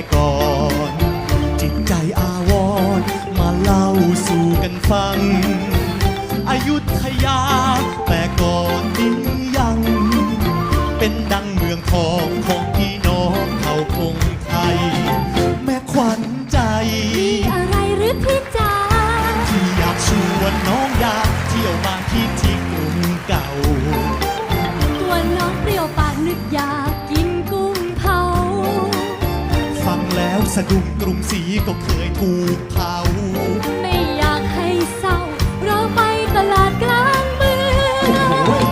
แต่ก่อน จิตใจอาวรณ์มาเล่าสู่กันฟังอยุธยา แต่ก่อนนี้ยัง เป็นดังเมืองทองของพี่น้องเขาคงไทย แม่ขวัญใจ อะไรหรือพี่จ๋าที่อยากชวนน้องอยากเที่ยวมาที่ที่กรุงเก่าะดุ้งกรุงศรีก็เคยถูกเผาไม่อยากให้เศร้า เราไปตลาดกลางเมืองโอ้ย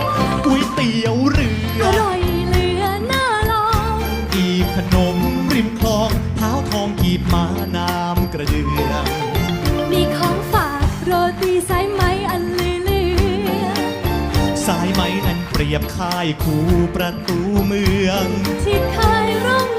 ก๋วยเตี๋ยวเรือ อร่อยเหลือน่าลองอีขนมริมคลองเท้าทองกีบม้าน้ำกระเดืองมีของฝากโรตีสายไหมอันเหลือสายไหมนั้นเปรียบค่ายคูประตูเมืองๆที่เคยรุ่งเรือง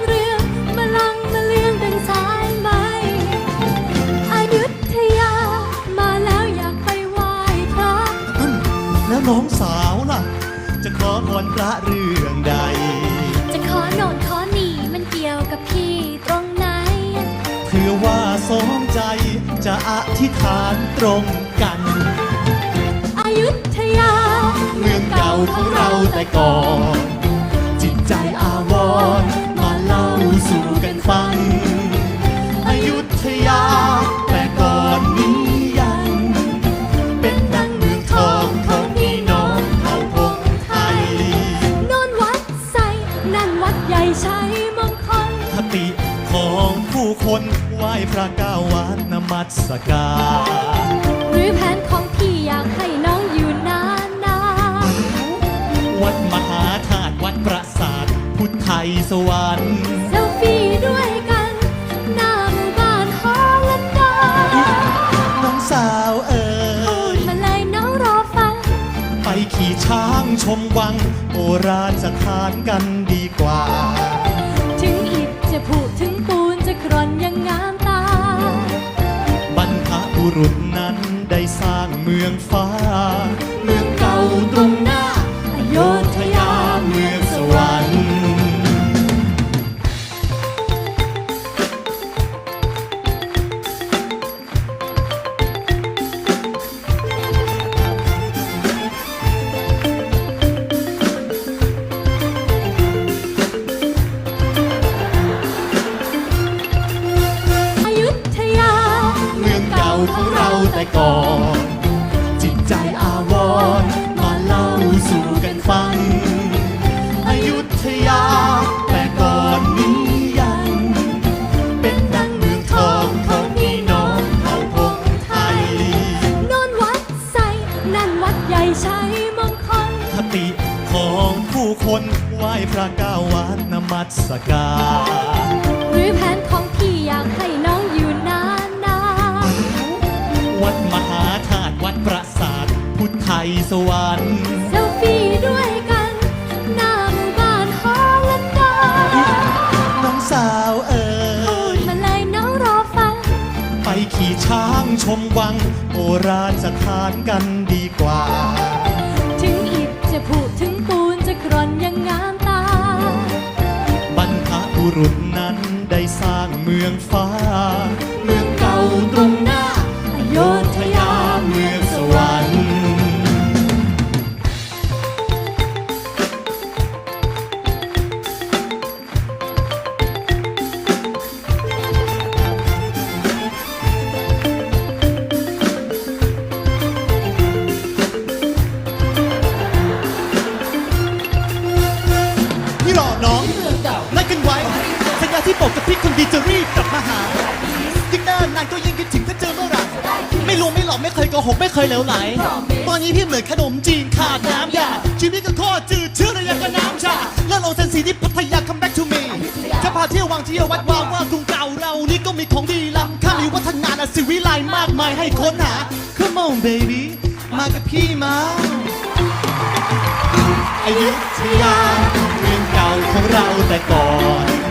จะอธิษฐานตรงกันอยุธยาเมืองเก่าของเราแต่ก่อน สการหรือแผนของพี่อยากให้น้องอยู่นานนานวัดมหาธาตุวัดประสาท พุทธไทยสวรรค์เซลฟี่ด้วยกันหน้าหมู่บ้านฮอลันดาน้องสาวเอ๋พูดยมาเลยน้องรอฟัง ไปขี่ช้างชมวัง โบราณสถานกันดีกว่า รุษนั้นได้สร้างเมืองฟ้า แต่ก่อน จิตใจอาวรมาเล่าสู่กันฟัง อยุธยาแต่ก่อนนี้ยัง เป็นดังเมืองทองของพี่น้องเขาพงไทยโนนวัดใสนั่นวัดใหญ่ชัยมงคลคติของผู้คนไหว้พระเก้าวัดนมัสการ สวรรค์เซลฟี่ด้วยกัน หน้าหมู่บ้านฮอลันดาน้องสาวเอ๋พูดยมาเลยน้องรอฟัง ไปขี่ช้างชมวัง โบราณสถานกันดีกว่า ถึงอิฐจะผุถึงปูนจะกร่อนยังงามตา บรรพบุรุษนั้นได้สร้างเมืองฟ้า เมืองเก่าตรงหน้า ที่บอกกับพี่คนดีจะรีบกลับมาหา ยิ่งนานนานก็ยิ่งคิดถึงถ้าเจอเมื่อไหร่ไม่รู้ไม่หลอกไม่เคยโกหกไม่เคยเหลวไหล ตอนนี้พี่เหมือนขนมจีนขาดน้ำยาชีวิตก็โคตรจืดเชื่อระยะกับน้ำชาเลิกเอาเซนสีที่พัทยา come back to me จะพาเที่ยววังเที่ยววัดวางว่ากรุงเก่าเรานี่ก็มีของดีล้ำค่ามีวัฒนาณสิวิไลมากมายให้ค้นหา Come on baby มากับพี่มาอยุธยาเมืองเก่าของเราแต่ก่อน